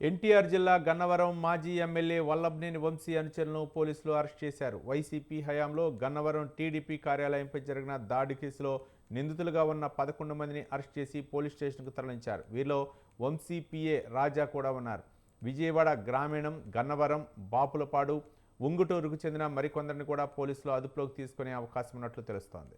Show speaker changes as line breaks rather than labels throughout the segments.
ఎన్టీఆర్ జిల్లా గన్నవరం మాజీ ఎమ్మెల్యే వల్లభనేని వంశీ అనుచరులను పోలీసులు అరెస్ట్ చేశారు. వైసీపీ హయాంలో గన్నవరం టీడీపీ కార్యాలయంపై జరిగిన దాడి కేసులో నిందితులుగా ఉన్న పదకొండు మందిని అరెస్ట్ చేసి పోలీస్ స్టేషన్కు తరలించారు. వీరిలో వంశీ పిఏ రాజా కూడా ఉన్నారు. విజయవాడ గ్రామీణం గన్నవరం బాపులపాడు ఉంగుటూరుకు చెందిన మరికొందరిని కూడా పోలీసులు అదుపులోకి తీసుకునే అవకాశం ఉన్నట్లు తెలుస్తోంది.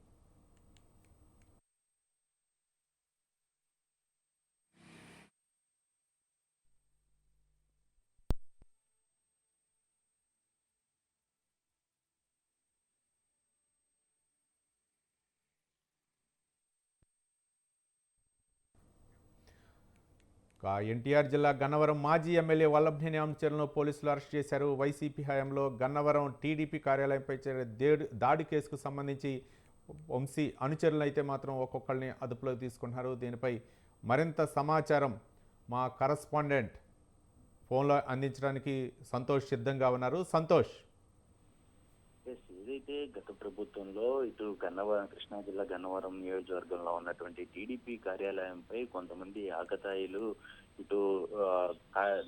ఎన్టీఆర్ జిల్లా గన్నవరం మాజీ ఎమ్మెల్యే వల్లభనేని అనుచరులను పోలీసులు అరెస్ట్ చేశారు. వైసీపీ హయాంలో గన్నవరం టీడీపీ కార్యాలయంపై జరిగిన దేడు దాడి కేసుకు సంబంధించి వంశీ అనుచరులు అయితే మాత్రం ఒక్కొక్కరిని అదుపులోకి తీసుకుంటున్నారు దీనిపై మరింత సమాచారం మా కరస్పాండెంట్ ఫోన్లో అందించడానికి సంతోష్ సిద్ధంగా ఉన్నారు. సంతోష్.
ఏదైతే గత ప్రభుత్వంలో ఇటు గన్నవరం కృష్ణా జిల్లా గన్నవరం నియోజకవర్గంలో ఉన్నటువంటి టీడీపీ కార్యాలయంపై కొంతమంది ఆకతాయిలు ఇటు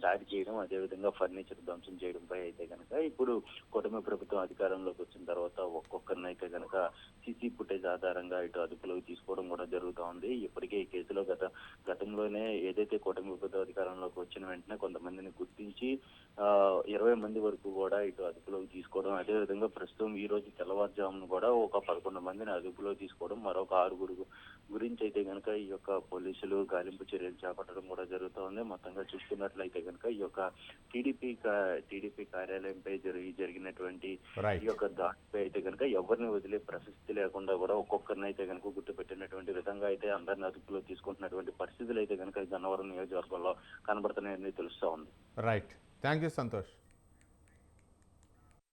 దాడి చేయడం అదేవిధంగా ఫర్నిచర్ ధ్వంసం చేయడంపై అయితే కనుక ఇప్పుడు కూటమి ప్రభుత్వం అధికారంలోకి వచ్చిన తర్వాత ఒక్కొక్కరినైతే కనుక సీసీ ఫుటేజ్ ఆధారంగా ఇటు అదుపులోకి తీసుకోవడం కూడా జరుగుతూ ఉంది. ఇప్పటికే ఈ కేసులో గత గతంలోనే ఏదైతే కూటమి ప్రభుత్వం అధికారంలోకి వచ్చిన వెంటనే కొంతమందిని గుర్తించి ఇరవై మంది వరకు కూడా ఇటు అదుపులోకి తీసుకోవడం అదేవిధంగా ప్రస్తుతం ఈ రోజు తెల్లవారుజామున కూడా ఒక పదకొండు మందిని అదుపులోకి తీసుకోవడం మరొక ఆరుగురు గురించి అయితే కనుక ఈ యొక్క పోలీసులు గాలింపు చర్యలు చేపట్టడం కూడా జరుగుతూ ఉంది మొత్తంగా చూసుకున్నట్లయితే కనుక ఈ యొక్క టీడీపీ టీడీపీ కార్యాలయంపై జరిగి జరిగినటువంటి ఈ యొక్క దాడిపై అయితే కనుక ఎవరిని వదిలే ప్రశస్తి లేకుండా కూడా ఒక్కొక్కరిని అయితే కనుక గుర్తుపెట్టినటువంటి విధంగా అయితే అందరిని అదుపులో తీసుకుంటున్నటువంటి పరిస్థితులు అయితే కనుక గన్నవరం నియోజకవర్గంలో కనబడుతున్నాయని తెలుస్తా ఉంది
రైట్ థ్యాంక్ యూ సంతోష్